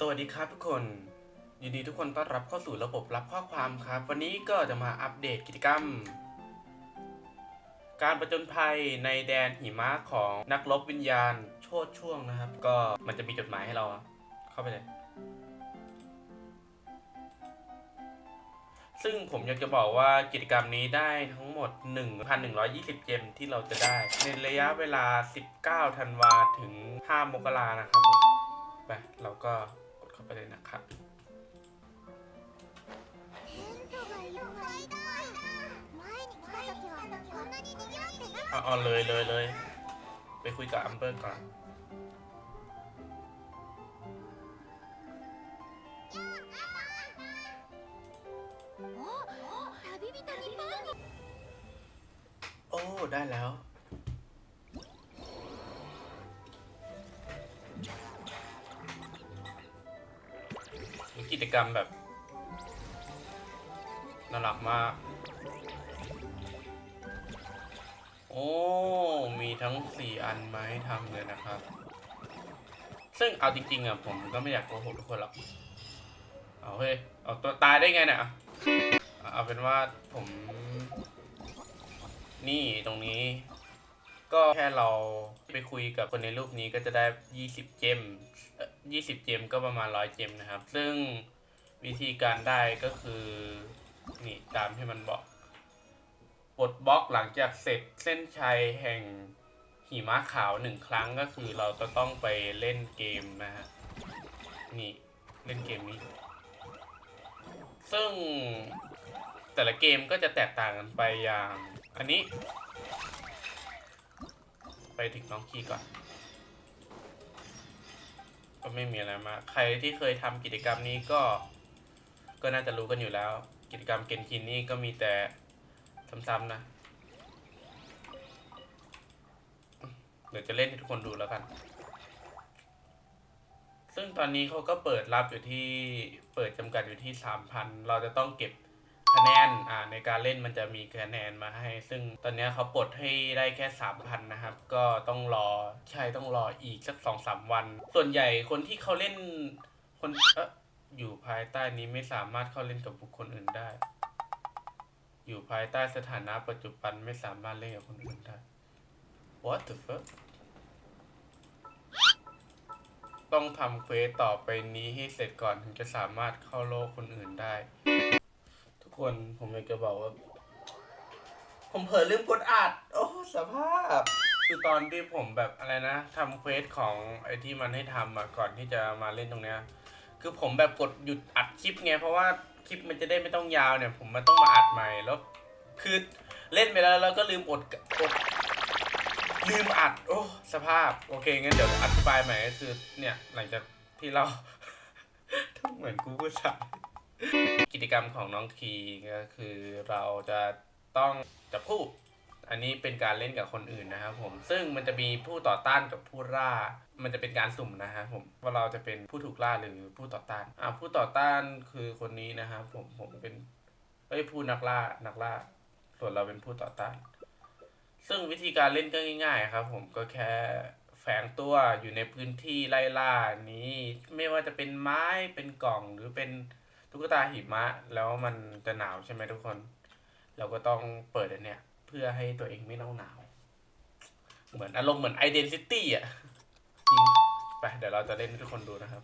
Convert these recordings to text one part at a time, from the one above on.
สวัสดีครับทุกคน ยินดีทุกคนต้อนรับเข้าสู่ระบบรับข้อความครับ วันนี้ก็จะมาอัปเดตกิจกรรม การประจนภัยในแดนหิมะของนักรบวิญญาณโชดช่วงนะครับ ก็มันจะมีจดหมายให้เราเข้าไปเลย ซึ่งผมอยากจะบอกว่ากิจกรรมนี้ได้ทั้งหมด 1,120เจมที่เราจะได้ ในระยะเวลา 19 ธันวาถึง 5 มกรานะครับผมไปเราก็ ไปเลยนะครับเอาเอาเลยเลยเลยไปคุยกับอัมเบอร์ก่อนโอ้ได้แล้ว กิจกรรมแบบน่ารักมาก โอ้ มีทั้งสี่อันมาให้ทำเลยนะครับ ซึ่งเอาจริงๆอะผมก็ไม่อยากโกหกทุกคนหรอก เอาเฮ้ย เอาตัวตายได้ไงเนี่ยเอาเป็นว่าผม นี่ตรงนี้ ก็แค่เราไปคุยกับคนในรูปนี้ก็จะได้ 20 เจมเอ่อ20 เจมก็ประมาณ 100 เจมนะครับ ซึ่ง วิธีการได้ก็คือนี่ตามที่มันบอกปลดบล็อกหลังจากเสร็จเส้นชัยแห่งหิมะขาวหนึ่งครั้งก็คือเราจะต้องไปเล่นเกมนะฮะนี่เล่นเกมนี้ ซึ่งแต่ละเกมก็จะแตกต่างกันไปอย่างอันนี้ ไปถึงน้องคีก่อน ก็ไม่มีอะไรมา ใครที่เคยทำกิจกรรมนี้ก็ ก็น่าจะรู้กันอยู่แล้ว กิจกรรมเกนคินนี่ก็มีแต่ซ้ำๆนะเดี๋ยวจะเล่นให้ทุกคนดูแล้วกัน ซึ่งตอนนี้เขาก็เปิดรับอยู่ที่เปิดจำกัดอยู่ที่ 3,000 เราจะต้องเก็บคะแนนอ่าในการเล่นมันจะมีคะแนนมาให้ ซึ่งตอนนี้เขาปลดให้ได้แค่ 3,000 นะครับ ก็ต้องรอใช่ต้องรออีกสัก 2-3 วัน ส่วนใหญ่คนที่เขาเล่นคนเออ อยู่ภายใต้นี้ไม่สามารถเข้าเล่นกับบุคคลอื่นได้ อยู่ภายใต้สถานะปัจจุบันไม่สามารถเล่นกับคนอื่นได้ What the fuck ต้องทำเควสต่อไปนี้ให้เสร็จก่อนถึงจะสามารถเข้าโลกคนอื่นได้ ทุกคนผมอยากจะบอกว่า ผมเผลอลืมกดอัด โอ้ สภาพ คือตอนที่ผมแบบอะไรนะทำเควสของไอที่มันให้ทำอะก่อนที่จะมาเล่นตรงเนี้ย คือผมแบบกดหยุดอัดคลิปไงเพราะว่าคลิปมันจะได้ไม่ต้องยาวเนี่ย ผมมันต้องมาอัดใหม่แล้วคือเล่นไปแล้วแล้วก็ลืมอดกดลืมอัด โอ้สภาพ โอเคงั้นเดี๋ยวอธิบายใหม่ก็คือเนี่ยหลังจากที่เราเหมือนกูพูดสักิจกรรมของน้องทีก็คือเราจะต้องจับคู่ อันนี้เป็นการเล่นกับคนอื่นนะครับผม ซึ่งมันจะมีผู้ต่อต้านกับผู้ล่า มันจะเป็นการสุ่มนะฮะผมว่าเราจะเป็นผู้ถูกล่าหรือผู้ต่อต้าน อ่าผู้ต่อต้านคือคนนี้นะครับผม ผมเป็น เอ้ยผู้นักล่า นักล่า ส่วนเราเป็นผู้ต่อต้าน ซึ่งวิธีการเล่นก็ง่ายๆครับ ผมก็แค่แฝงตัวอยู่ในพื้นที่ไล่ล่านี้ ไม่ว่าจะเป็นไม้ เป็นกล่อง หรือเป็นตุ๊กตาหิมะ แล้วมันจะหนาวใช่ไหมทุกคน เราก็ต้องเปิดอันเนี้ย เพื่อให้ตัวเองไม่เนาหนาว เหมือนอารมณ์เหมือน Identity อะไปเดี๋ยวเราจะเล่นให้ทุกคนดูนะครับ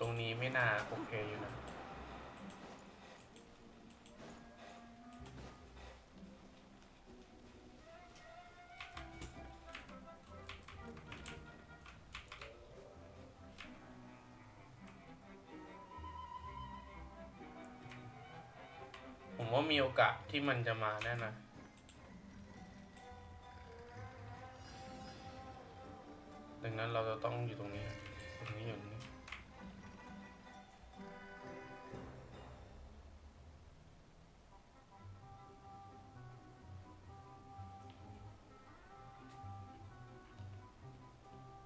ตรงนี้ไม่น่าโอเคอยู่นะ ว่ามีโอกาสที่มันจะมาแน่นะดังนั้นเราจะต้องอยู่ตรงนี้ ตรงนี้อยู่ตรงนี้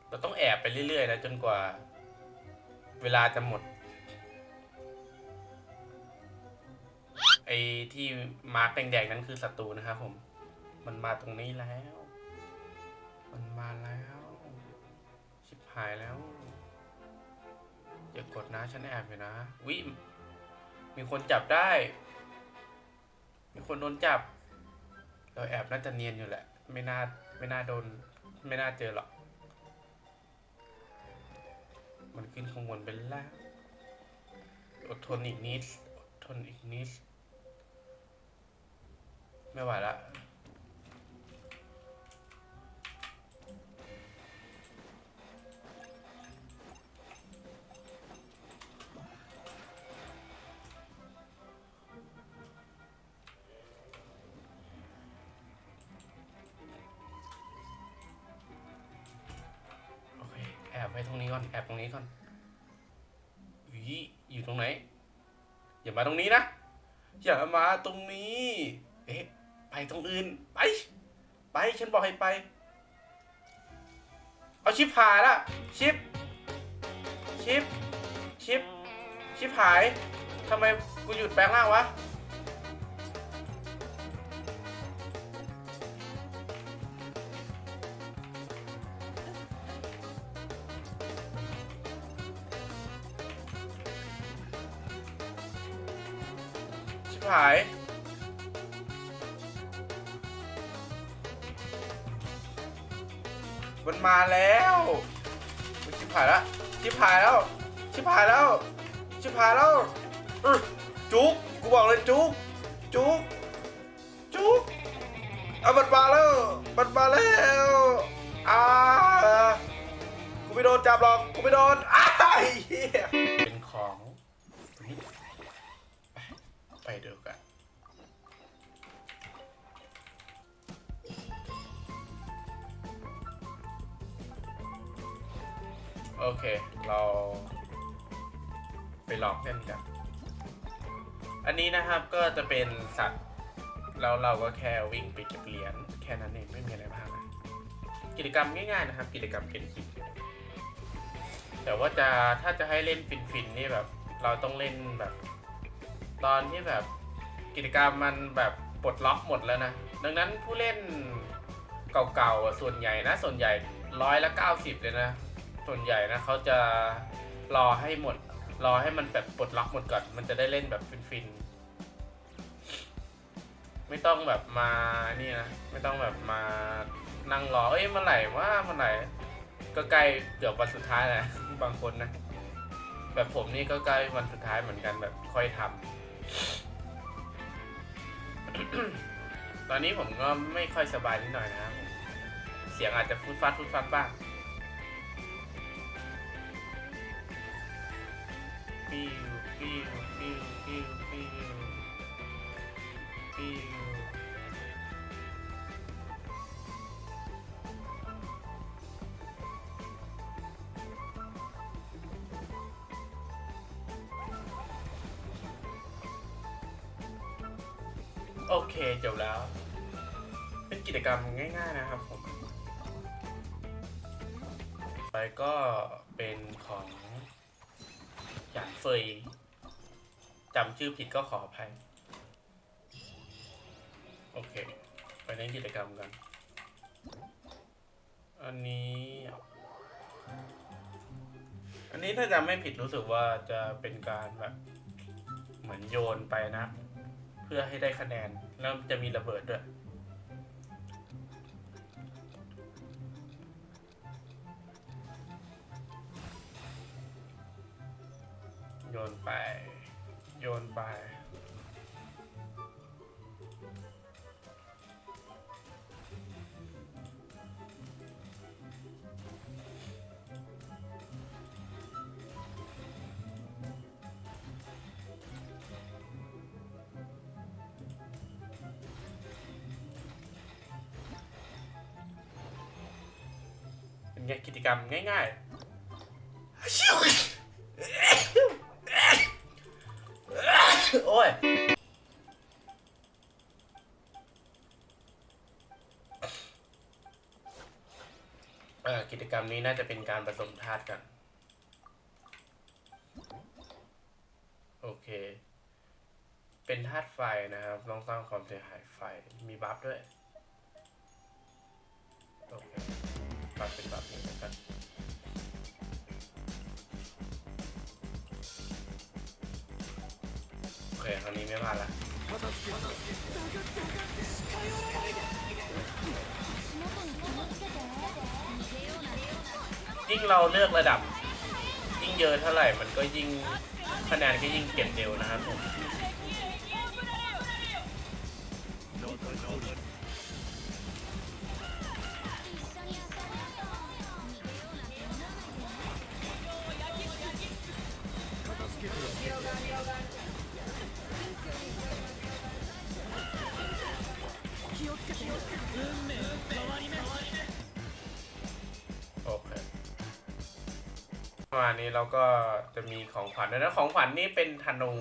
เราต้องแอบไปเรื่อยๆนะจนกว่า เวลาจะหมด ไอ้ที่มาร์กแดงๆนั้นคือศัตรูนะครับผม มันมาตรงนี้แล้ว มันมาแล้ว ชิบหายแล้ว อย่ากดนะฉันแอบอยู่นะ วิมมีคนจับได้ มีคนโดนจับ เราแอบน่าจะเนียนอยู่แหละ ไม่น่า ไม่น่าโดน ไม่น่าเจอหรอก มันขึ้นข้างบนไปแล้วอดทนอีกนิด อดทนอีกนิด ไม่ไหวละโอเคแอบไว้ตรงนี้ก่อน แอบตรงนี้ก่อนอุ๊ยอยู่ตรงไหน อย่ามาตรงนี้นะ อย่ามาตรงนี้ ตรงอื่น ไป ไปฉันบอกให้ไป เอาชิปหายละชิป ชิป ชิป ชิปหายทำไมกูหยุดแปลงร่างวะชิบหาย มันมาแล้วชิบหายแล้วชิบหายแล้วชิบหายแล้วชิบหายแล้วจุกกูบอกเลยจุกจุกจุกเอามันมาแล้วมันมาแล้วอ่ากูไม่โดนจับหรอกกูไม่โดนอ้าเหี้ย โอเค เราไปลองเล่นกัน อันนี้นะครับก็จะเป็นสัตว์แล้วเราก็แค่วิ่งไปเก็บเหรียญแค่นั้นเองไม่มีอะไรมากนะกิจกรรมง่ายๆนะครับ กิจกรรมเก็บคิดแต่ว่าจะถ้าจะให้เล่นฟินๆนี่แบบ เราต้องเล่นแบบ ตอนที่แบบกิจกรรมมันแบบปลดล็อกหมดแล้วนะดังนั้นผู้เล่นเก่าๆส่วนใหญ่นะส่วนใหญ่ร้อยละเก้าสิบเลยนะ ส่วนใหญ่นะเขาจะรอให้หมด รอให้มันแบบปลดล็อกหมดก่อน มันจะได้เล่นแบบฟินๆ ไม่ต้องแบบมานี่นะ ไม่ต้องแบบมานั่งรอ เอ้ยเมื่อไหร่ว่าเมื่อไหร่ ก็ใกล้เกือบวันสุดท้ายแหล้วบางคนนะ แบบผมนี่ก็ใกล้วันสุดท้ายเหมือนกันแบบค่อยทำตอนนี้ผมก็ไม่ค่อยสบายนิดหน่อยนะครับเสียงอาจจะฟุดฟัดฟุดฟัดบ้าง ฟิวฟิวฟิวฟิวฟิวฟิวโอเคจบแล้ว เป็นกิจกรรมง่าย ๆนะครับผมไปก็เป็นของ หยานเฟยจำชื่อผิดก็ขออภัย โอเค ไปเล่นกิจกรรมกัน อันนี้ อันนี้ถ้าจำไม่ผิดรู้สึกว่าจะเป็นการแบบ เหมือนโยนไปนะ เพื่อให้ได้คะแนน แล้วจะมีระเบิดด้วย โยนไป โยนไป เป็นไงกิจกรรมง่าย ๆ โอ้ยกิจกรรมนี้น่าจะเป็นการผสมธาตุกัน โอเค เป็นธาตุไฟนะครับ ต้องสร้างความเสียหายไฟ มีบัฟด้วย โอเคบัฟเป็นบัฟนี้ คครานี้ไม่พาละยิ่งเราเลือกระดับ ยิ่งเยอะเท่าไหร่มันก็ยิ่งคะแนนก็ยิ่งเก็บเร็วนะครับผม มาณนี้เราก็จะมีของขวัญด้วยนะของขวัญนี่เป็นธนู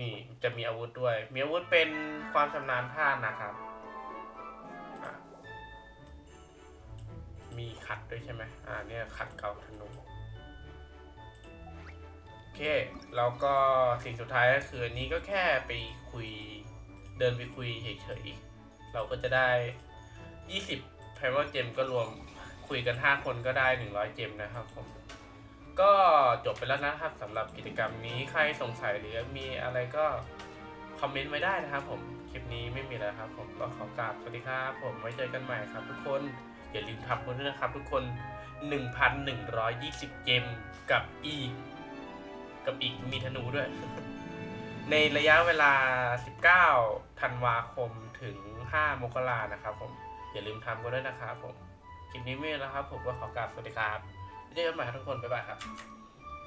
นี่จะมีอาวุธด้วย มีอาวุธเป็นความชำนาญท่านะครับ มีขัดด้วยใช่ไหมอ่าเนี่ยขัดเก่าธนูโอเค แล้วก็สิ่งสุดท้ายก็คืออันนี้ก็แค่ไปคุยเดินไปคุยเฉยๆ เราก็จะได้ 20 p r i m a l Gem ก็รวมคุยกัน 5 คนก็ได้ 100 เจมนะครับผม ก็จบไปแล้วนะครับสำหรับกิจกรรมนี้ใครสงสัยหรือมีอะไรก็คอมเมนต์ไว้ได้นะครับผมคลิปนี้ไม่มีแล้วครับ ผมก็ขอกราบสวัสดีครับผมไว้เจอกันใหม่ครับ ทุกคนอย่าลืมทำบุญด้วยนะครับ ทุกคน 1,120เจมกับอีก กับอีกมีธนูด้วย ในระยะเวลา 19 ธันวาคมถึง 5 มกรานะครับผมอย่าลืมทำกันด้วยนะครับผมคลิปนี้ไม่มีแล้วครับ ผมก็ขอกราบสวัสดีครับ เจอกันใหม่ครับทุกคน บ๊ายบายครับ